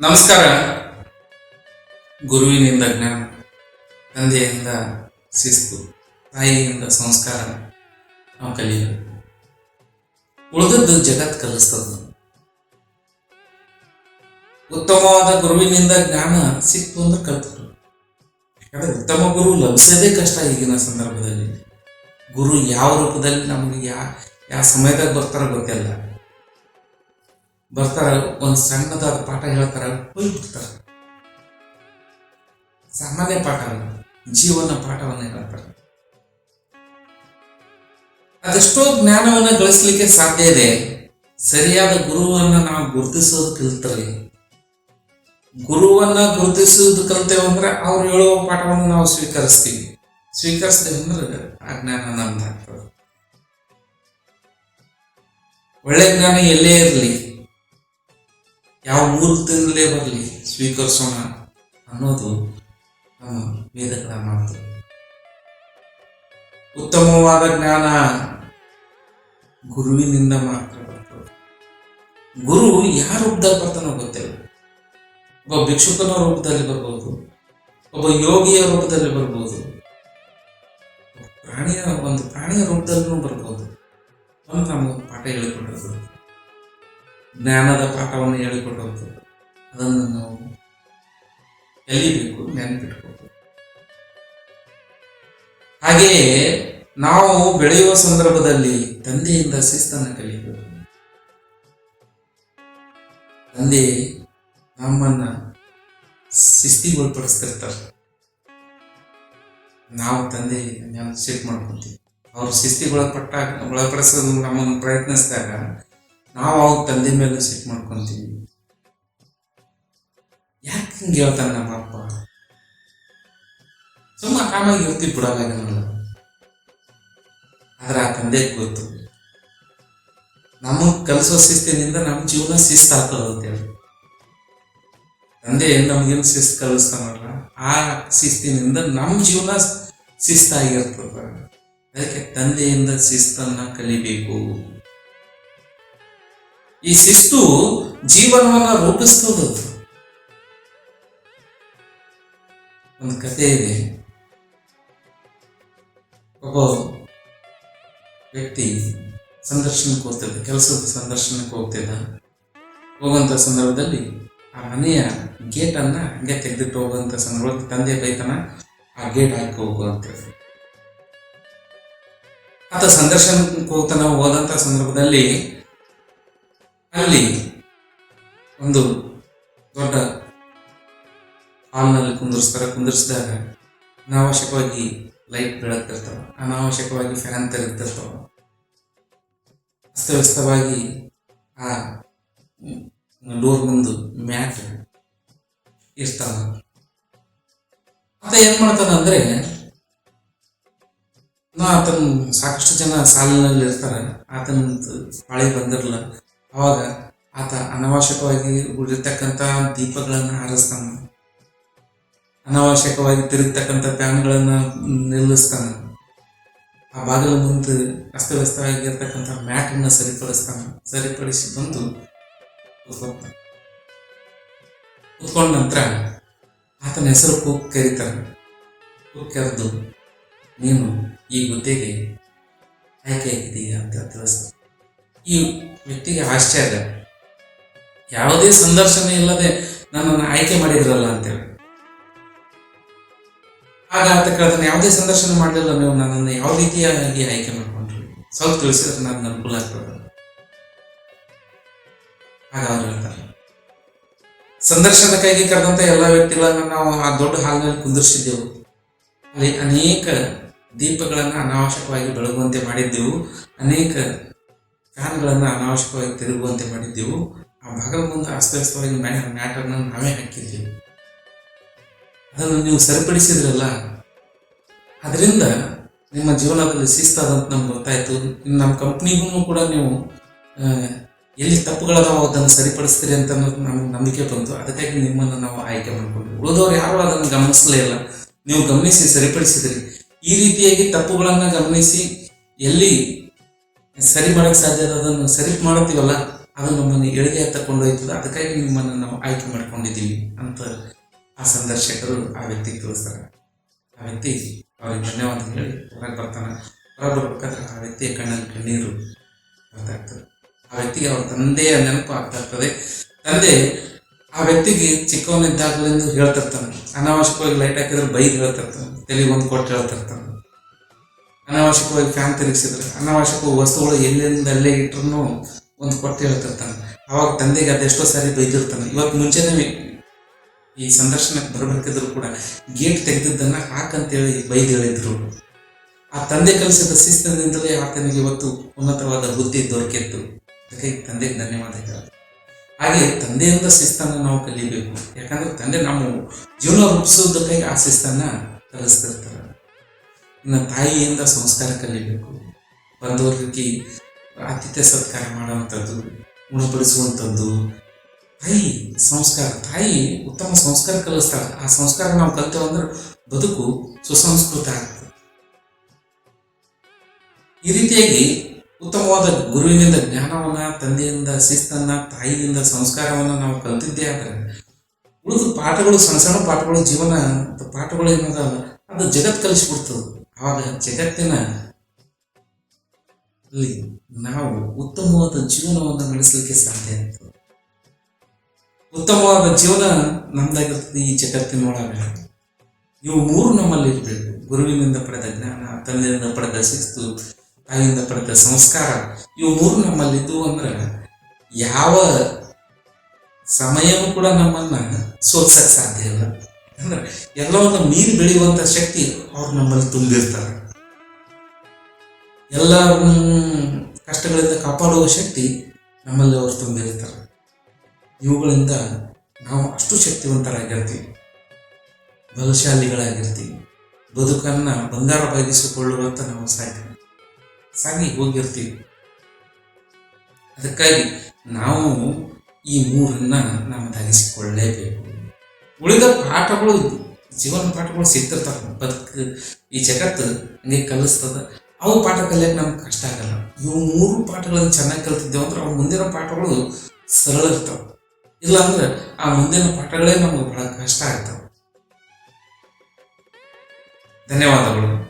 ನಮಸ್ಕಾರ. ಗುರುವಿನಿಂದ ಜ್ಞಾನ, ತಂದೆಯಿಂದ ಶಿಸ್ತು, ತಾಯಿಯಿಂದ ಸಂಸ್ಕಾರ, ನಾವು ಕಲಿಯಬೇಕು ಉಳಿದದ್ದು ಜಗತ್ ಕಲಿಸ್ತದ ಉತ್ತಮವಾದ ಗುರುವಿನಿಂದ ಜ್ಞಾನ ಸಿಕ್ತು ಅಂದ್ರೆ ಕಲ್ತರು ಯಾಕಂದ್ರೆ ಉತ್ತಮ ಗುರು ಲಭಿಸೋದೇ ಕಷ್ಟ ಈಗಿನ ಸಂದರ್ಭದಲ್ಲಿ. ಗುರು ಯಾವ ರೂಪದಲ್ಲಿ ನಮಗೆ ಯಾ, ಯಾವ ಸಮಯದಾಗ ಬರ್ತಾರೋ ಗೊತ್ತಿಲ್ಲ. ಬರ್ತಾರ, ಒಂದು ಸಣ್ಣದಾದ ಪಾಠ ಹೇಳ್ತಾರ ಹೋಗ್ಬಿಡ್ತಾರ ಸಾಮಾನ್ಯ ಪಾಠ ಅಲ್ಲ ಜೀವನ ಪಾಠವನ್ನ ಹೇಳ್ತಾರೆ. ಅದೆಷ್ಟೋ ಜ್ಞಾನವನ್ನ ಗಳಿಸಲಿಕ್ಕೆ ಸಾಧ್ಯ ಇದೆ. ಸರಿಯಾದ ಗುರುವನ್ನ ನಾವು ಗುರುತಿಸೋದು ಕಲಿತರೆ. ಗುರುವನ್ನ ಗುರುತಿಸೋದು ಕಲ್ತೇವೆ ಅಂದ್ರೆ ಅವ್ರು ಹೇಳುವ ಪಾಠವನ್ನು ನಾವು ಸ್ವೀಕರಿಸ್ತೀವಿ. ಸ್ವೀಕರಿಸ್ತೇವೆ ಅಂದ್ರೆ ಆ ಜ್ಞಾನ ನಮ್ದಾಗ್ತದೆ. ಒಳ್ಳೆ ಜ್ಞಾನ ಎಲ್ಲೇ ಇರಲಿ. ಯಾವ ಮೂರ್ತಿಯಿಂದಲೇ ಬರಲಿ ಸ್ವೀಕರಿಸೋಣ ಅನ್ನೋದು ನಮ್ಮ ವೇದಗಳ ಮಾತು. ಉತ್ತಮವಾದ ಜ್ಞಾನ ಗುರುವಿನಿಂದ ಮಾತ್ರ ಬರ್ತದೆ. ಗುರು ಯಾರ ರೂಪದಲ್ಲಿ ಬರ್ತಾನೋ ಗೊತ್ತಿಲ್ಲ. ಒಬ್ಬ ಭಿಕ್ಷುಕನ ರೂಪದಲ್ಲಿ ಬರ್ಬೋದು, ಒಬ್ಬ ಯೋಗಿಯ ರೂಪದಲ್ಲಿ ಬರ್ಬೋದು ಪ್ರಾಣಿಯ, ಒಂದು ಪ್ರಾಣಿಯ ರೂಪದಲ್ಲೂ ಬರ್ಬೋದು ಅಂತ ನಮಗೆ ಪಾಠ ಹೇಳಿಕೊಡೋದು ಜ್ಞಾನದ ಪಾಠವನ್ನು ಹೇಳಿಕೊಡುವಂಥದ್ದು. ಅದನ್ನು ನಾವು ಕಲಿಬೇಕು, ನೆನಪಿಟ್ಕೋಬೇಕು. ಹಾಗೆಯೇ ನಾವು ಬೆಳೆಯುವ ಸಂದರ್ಭದಲ್ಲಿ ತಂದೆಯಿಂದ ಶಿಸ್ತನ್ನು ಕಲಿಬೇಕು. ತಂದೆ ನಮ್ಮನ್ನ ಶಿಸ್ತಿಗೊಳ್ಪಡಿಸ್ತಿರ್ತಾರೆ. ನಾವು ತಂದೆ ಜ್ಞಾನ ಸಿಟ್ ಮಾಡ್ಕೊತೀವಿ. ಅವ್ರು ಶಿಸ್ತಿಗೊಳಪಟ್ಟಾಗ ಒಳಪಡಿಸೋದು ನಮ್ಮನ್ನು ಪ್ರಯತ್ನಿಸಿದಾಗ ನಾವು ಅವಾಗ ತಂದೆ ಮೇಲೆ ಸೆಟ್ ಮಾಡ್ಕೊತೀವಿ. ಯಾಕೆ ಹಿಂಗೆ ಹೇಳ್ತಾನೆ ನಮ್ಮ ಅಪ್ಪ? ಸುಮ್ಮ ಕಾಮಾಗಿ ಇರ್ತೀವಿ ಬಿಡಲ್ಲ ಆದ್ರೆ ಆ ತಂದೆ ಗೊತ್ತು. ನಮಗ್ ಕಲಿಸೋ ಶಿಸ್ತಿನಿಂದ ನಮ್ಮ ಜೀವನ ಶಿಸ್ತು ತಂದೆ ತಂದೆ ನಮ್ಗೇನು ಶಿಸ್ತು ಕಲಿಸ್ತಾನಲ್ಲ, ಆ ಶಿಸ್ತಿನಿಂದ ನಮ್ಮ ಜೀವನ ಶಿಸ್ತಾಗಿರ್ತದ ಅದಕ್ಕೆ ತಂದೆಯಿಂದ ಶಿಸ್ತನ್ನ ಕಲಿಬೇಕು. ಈ ಶಿಸ್ತು ಜೀವನವನ್ನ ರೂಪಿಸ್ತದ ಒಂದು ಕಥೆ ಇದೆ. ಒಬ್ಬ ವ್ಯಕ್ತಿ ಸಂದರ್ಶನಕ್ಕೆ ಹೋಗ್ತಿದ್ದ, ಕೆಲಸದ ಸಂದರ್ಶನಕ್ಕೆ ಹೋಗ್ತಿದ್ದ. ಹೋಗುವಂತ ಸಂದರ್ಭದಲ್ಲಿ ಆ ಮನೆಯ ಗೇಟನ್ನ ಹಂಗೆ ತೆಗೆದಿಟ್ಟು ಹೋಗುವಂತ ಸಂದರ್ಭದಲ್ಲಿ ತಂದೆ ಬೈತನ, ಆ ಗೇಟ್ ಹಾಕಿ ಹೋಗುವಂತ ಆತ ಸಂದರ್ಶನಕ್ಕೆ ಹೋಗ್ತಾನ, ಹೋದಂತ ಸಂದರ್ಭದಲ್ಲಿ ಅಲ್ಲಿ ಒಂದು ದೊಡ್ಡ ಹಾಲ್ನಲ್ಲಿ ಕುಂದಿರ್ಸ್ತಾರೆ. ಕುಂದಿರ್ಸಿದಾಗ ಅನಾವಶ್ಯಕವಾಗಿ ಲೈಟ್ ಬೆಳಗ್ತಿರ್ತಾವ ಅನಾವಶ್ಯಕವಾಗಿ ಫ್ಯಾನ್ ತೆರೆದಿರ್ತಾವ. ಅಸ್ತವ್ಯಸ್ತವಾಗಿ ಆ ಡೋರ್ ಮುಂದು ಮ್ಯಾಟ್ ಇರ್ತಾವ. ಆತ ಏನ್ ಮಾಡ್ತಾನ ಅಂದ್ರೆ ಆತನ ಸಾಕಷ್ಟು ಜನ ಸಾಲಿನಲ್ಲಿ ಇರ್ತಾರೆ. ಆತನ ಪಾಳಿ ಬಂದಿರಲ್ಲ ಅವಾಗ ಆತ ಅನಾವಶ್ಯಕವಾಗಿ ಉಳಿರ್ತಕ್ಕಂಥ ದೀಪಗಳನ್ನು ಹಾರಿಸ್ತಾನ ಅನಾವಶ್ಯಕವಾಗಿ ತಿರುಗ್ತಕ್ಕಂಥ ಫ್ಯಾನ್ಗಳನ್ನು ನಿಲ್ಲಿಸ್ತಾನೆ. ಆ ಬಾಗಿಲ ಮುಂದೆ ಅಸ್ತವ್ಯಸ್ತವಾಗಿರ್ತಕ್ಕಂಥ ಮ್ಯಾಟನ್ನು ಸರಿಪಡಿಸ್ತಾನೆ. ಸರಿಪಡಿಸಿ ಬಂದು ಕೂತ್ಕೊಂಡ ನಂತರ ಆತನ ಹೆಸರು ಕೂಗ್ ಕರೀತಾನೆ. ಕೂಗ್ ಕರೆದು ನೀನು ಈ ಹುದ್ದೆಗೆ ಆಗಿದ್ದೀಯ ಅಂತ ತಿಳಿಸ್ತಾನೆ. ಈ ವ್ಯಕ್ತಿಗೆ ಆಶ್ಚರ್ಯ ಯಾವುದೇ ಸಂದರ್ಶನ ಇಲ್ಲದೆ ನನ್ನನ್ನು ಆಯ್ಕೆ ಮಾಡಿದ್ರಲ್ಲ ಅಂತೇಳಿ. ಆಗ ಆತ ಕೇಳ್ತಾನೆ, ಯಾವುದೇ ಸಂದರ್ಶನ ಮಾಡಲಿಲ್ಲ ನೀವು, ನನ್ನನ್ನು ಯಾವ ರೀತಿಯಾಗಿ ಆಯ್ಕೆ ಮಾಡ್ಕೊಂಡ್ರಿ? ಸ್ವಲ್ಪ ತಿಳಿಸಿದ್ರೆ ನನಗೆ ಅನುಕೂಲ ಆಗ್ತದೆ. ಆಗ ಅವ್ರು ಹೇಳ್ತಾರೆ ಸಂದರ್ಶನಕ್ಕಾಗಿ ಕರೆದಂತ ಎಲ್ಲ ವ್ಯಕ್ತಿಗಳನ್ನ ನಾವು ಆ ದೊಡ್ಡ ಹಾಲ್ನಲ್ಲಿ ಕುಂದಿರಿಸಿದ್ದೆವು. ಅಲ್ಲಿ ಅನೇಕ ದೀಪಗಳನ್ನು ಅನಾವಶ್ಯಕವಾಗಿ ಬೆಳಗುವಂತೆ ಮಾಡಿದ್ದೆವು. ಅನೇಕ ಫ್ಯಾನ್ಗಳನ್ನು ಅನಾವಶ್ಯಕವಾಗಿ ತಿರುಗುವಂತೆ ಮಾಡಿದ್ದೆವು. ಆ ಭಾಗದ ಮುಂದೆ ಅಸ್ತವ್ಯಸ್ತವಾಗಿ ಮ್ಯಾ, ಮ್ಯಾಟರ್ನ ನಾವೇ ಹಾಕಿದ್ದೀವಿ ಅದನ್ನು ನೀವು ಸರಿಪಡಿಸಿದ್ರಲ್ಲ? ಅದರಿಂದ ನಿಮ್ಮ ಜೀವನದಲ್ಲಿ ಶಿಸ್ತಾದಂತ ನಮ್ಗೆ ಗೊತ್ತಾಯ್ತು. ನಮ್ಮ ಕಂಪ್ನಿಗೂ ಕೂಡ ನೀವು ಎಲ್ಲಿ ತಪ್ಪುಗಳದಾವ ಅದನ್ನು ಸರಿಪಡಿಸ್ತೀರಿ ಅಂತ ಅನ್ನೋದು ನಮ್ಗೆ ನಂಬಿಕೆ ಬಂತು. ಅದಕ್ಕಾಗಿ ನಿಮ್ಮನ್ನು ನಾವು ಆಯ್ಕೆ ಮಾಡಿಕೊಂಡು ಉಳಿದವ್ರು ಯಾರು ಅದನ್ನು ಗಮನಿಸಲೇ ಇಲ್ಲ. ನೀವು ಗಮನಿಸಿ ಸರಿಪಡಿಸಿದ್ರಿ. ಈ ರೀತಿಯಾಗಿ ತಪ್ಪುಗಳನ್ನು ಗಮನಿಸಿ ಎಲ್ಲಿ ಸರಿ ಮಾಡಕ್ಕೆ ಸಾಧ್ಯ ಅದ ಅದನ್ನು ಸರಿ ಮಾಡುತ್ತೀವಲ್ಲ ಅದು ನಮ್ಮನ್ನು ಎಳಿಗೆ ಹತ್ತ ಕೊಂಡೊಯ್ತದೆ. ಅದಕ್ಕಾಗಿ ನಿಮ್ಮನ್ನು ನಾವು ಆಯ್ಕೆ ಮಾಡ್ಕೊಂಡಿದ್ದೀವಿ ಅಂತ ಆ ಸಂದರ್ಶಕರು ಆ ವ್ಯಕ್ತಿಗೆ ತಿಳಿಸ್ತಾರೆ. ಆ ವ್ಯಕ್ತಿ ಅವ್ರಿಗೆ ಧನ್ಯವಾದ ಹೇಳಿ ಹೊರಗೆ ಬರ್ತಾನೆ. ಹೊರಗೆ ಬರ್ಬೇಕಾದ್ರೆ ಆ ವ್ಯಕ್ತಿಯ ಕಣ್ಣಲ್ಲಿ ಕಣ್ಣೀರು ಬರ್ತಾ ಆ ವ್ಯಕ್ತಿಗೆ ಅವ್ರ ತಂದೆಯ ನೆನಪು ಆಗ್ತಾ ಇರ್ತದೆ. ತಂದೆ ಆ ವ್ಯಕ್ತಿಗೆ ಚಿಕ್ಕವನಿದ್ದಾಗಲೆಂದು ಹೇಳ್ತಿರ್ತಾನೆ ಅನಾವಶ್ಯಕವಾಗಿ ಲೈಟ್ ಹಾಕಿದ್ರೆ ಬೈದು ಹೇಳ್ತಿರ್ತಾನೆ ತಲೆಗೆ ಒಂದು ಕೊಟ್ಟು ಹೇಳ್ತಿರ್ತಾನೆ ಅನಾವಶ್ಯಕವಾಗಿ ಫ್ಯಾನ್ ತಿರುಗಿಸಿದ್ರೆ ಅನಾವಶ್ಯಕ ವಸ್ತುಗಳು ಎಲ್ಲಿಂದ ಅಲ್ಲೇ ಇಟ್ಟರು ಒಂದು ಕೊಟ್ಟು ಹೇಳ್ತಿರ್ತಾನೆ. ಅವಾಗ ತಂದೆಗೆ ಅದೆಷ್ಟೋ ಸಾರಿ ಬೈದಿರ್ತಾನೆ. ಇವತ್ತು ಮುಂಚೆನೇ ಈ ಸಂದರ್ಶನಕ್ಕೆ ಬರಬೇಕಿದ್ರು ಕೂಡ ಗೇಟ್ ತೆಗೆದಿದ್ದನ್ನು ಹಾಕಂತೇಳಿ ಬೈದು ಹೇಳಿದ್ರು. ಆ ತಂದೆ ಕಲಿಸಿದ ಶಿಸ್ತಿನಿಂದಲೇ ಆತನಿಗೆ ಇವತ್ತು ಉನ್ನತವಾದ ಬುದ್ಧಿ ದೊರಕಿತ್ತು. ಅದಕ್ಕೆ ತಂದೆಗೆ ಧನ್ಯವಾದ ಹೇಳಿದ್ರು ಹಾಗೆ ತಂದೆಯಿಂದ ಶಿಸ್ತನ್ನು ನಾವು ಕಲಿಬೇಕು. ಯಾಕಂದ್ರೆ ತಂದೆ ನಾವು ಜೀವನ ರೂಪಿಸೋದಕ್ಕಾಗಿ ಆ ಶಿಸ್ತನ್ನು ಕಲಿಸ್ತಿರ್ತಾರೆ. ಇನ್ನು ತಾಯಿಯಿಂದ ಸಂಸ್ಕಾರ ಕಲಿಬೇಕು. ಬಂದವರಿಗೆ ಆತಿಥ್ಯ ಸತ್ಕಾರ ಮಾಡುವಂಥದ್ದು ಉಣಪಡಿಸುವಂಥದ್ದು ತಾಯಿ ಸಂಸ್ಕಾರ, ತಾಯಿ ಉತ್ತಮ ಸಂಸ್ಕಾರ ಕಲಿಸ್ತಾಳೆ. ಆ ಸಂಸ್ಕಾರ ನಾವು ಕಲ್ತೇವಂದ್ರೆ ಬದುಕು ಸುಸಂಸ್ಕೃತ ಆಗ್ತದೆ. ಈ ರೀತಿಯಾಗಿ ಉತ್ತಮವಾದ ಗುರುವಿನಿಂದ ಜ್ಞಾನವನ್ನ, ತಂದೆಯಿಂದ, ಶಿಸ್ತನ್ನ ತಾಯಿಯಿಂದ ಸಂಸ್ಕಾರವನ್ನ ನಾವು ಕಲ್ತಿದ್ದೇ ಆದರೆ, ಉಳಿದ ಪಾಠಗಳು, ಸಣ್ಣ ಸಣ್ಣ ಪಾಠಗಳು, ಜೀವನ ಪಾಠಗಳು ಏನದಾವ, ಅದು ಜಗತ್ ಕಲಿಸ್ಬಿಡ್ತದೆ. ಆವಾಗ ಜಗತ್ತಿನ ನಾವು ಉತ್ತಮವಾದ ಜೀವನವನ್ನು ನಡೆಸಲಿಕ್ಕೆ ಸಾಧ್ಯ ಆಗ್ತದೆ. ಉತ್ತಮವಾದ ಜೀವನ ನಮ್ದಾಗಿರ್ತದೆ ಈ ಜಗತ್ತಿನೊಳಗೆ ಇವು ಮೂರು ನಮ್ಮಲ್ಲಿ ಇರಬೇಕು. ಗುರುವಿನಿಂದ ಪಡೆದ ಜ್ಞಾನ, ತಂದೆಯಿಂದ ಪಡೆದ ಶಿಸ್ತು, ತಾಯಿಯಿಂದ ಪಡೆದ ಸಂಸ್ಕಾರ, ಇವು ಮೂರು ನಮ್ಮಲ್ಲಿದ್ದು ಅಂದ್ರೆ ಯಾವ ಸಮಯವೂ ಕೂಡ ನಮ್ಮನ್ನ ಸೋಲ್ಸಕ್ ಸಾಧ್ಯ ಇಲ್ಲ. ಅಂದ್ರೆ ಎಲ್ಲವನ್ನು ಮೀರಿ ಬೆಳೆಯುವಂತ ಶಕ್ತಿ ಅವ್ರು ನಮ್ಮಲ್ಲಿ ತುಂಬಿರ್ತಾರೆ. ಎಲ್ಲ ಕಷ್ಟಗಳಿಂದ ಕಾಪಾಡುವ ಶಕ್ತಿ ನಮ್ಮಲ್ಲಿ ಅವ್ರು ತುಂಬಿರ್ತಾರೆ. ಇವುಗಳಿಂದ ನಾವು ಅಷ್ಟು ಶಕ್ತಿವಂತರಾಗಿರ್ತೀವಿ. ಬಲಶಾಲಿಗಳಾಗಿರ್ತೀವಿ. ಬಂಗಾರ ಭಾಗಿಸಿಕೊಳ್ಳುವಂಥ ನಾವು ಸಾಧ್ಯ. ಸಾಗಿ ಹೋಗಿರ್ತೀವಿ. ಅದಕ್ಕಾಗಿ ನಾವು ಈ ಮೂರನ್ನ ನಾವು ನಮ್ಮದಾಗಿಸಿಕೊಳ್ಳಲೇಬೇಕು ಉಳಿದ ಪಾಠಗಳು ಜೀವನ ಪಾಠಗಳು ಸಿಗ್ತಿರ್ತಾವ. ಬದುಕು, ಈ ಜಗತ್ತು ಹಂಗೆ ಕಲಿಸ್ತದ, ಅವು ಪಾಠ ಕಲಿಯಕ್ಕೆ ನಮ್ಗೆ ಕಷ್ಟ ಆಗಲ್ಲ. ಇವು ಮೂರು ಪಾಠಗಳನ್ನು ಚೆನ್ನಾಗಿ ಕಲ್ತಿದ್ದೇವೆ ಅಂದ್ರೆ ಅವು ಮುಂದಿನ ಪಾಠಗಳು ಸರಳ ಇರ್ತಾವ. ಇಲ್ಲಾಂದ್ರೆ ಆ ಮುಂದಿನ ಪಾಠಗಳೇ ನಮ್ಗೆ ಬಹಳ ಕಷ್ಟ ಆಗ್ತಾವ. ಧನ್ಯವಾದಗಳು.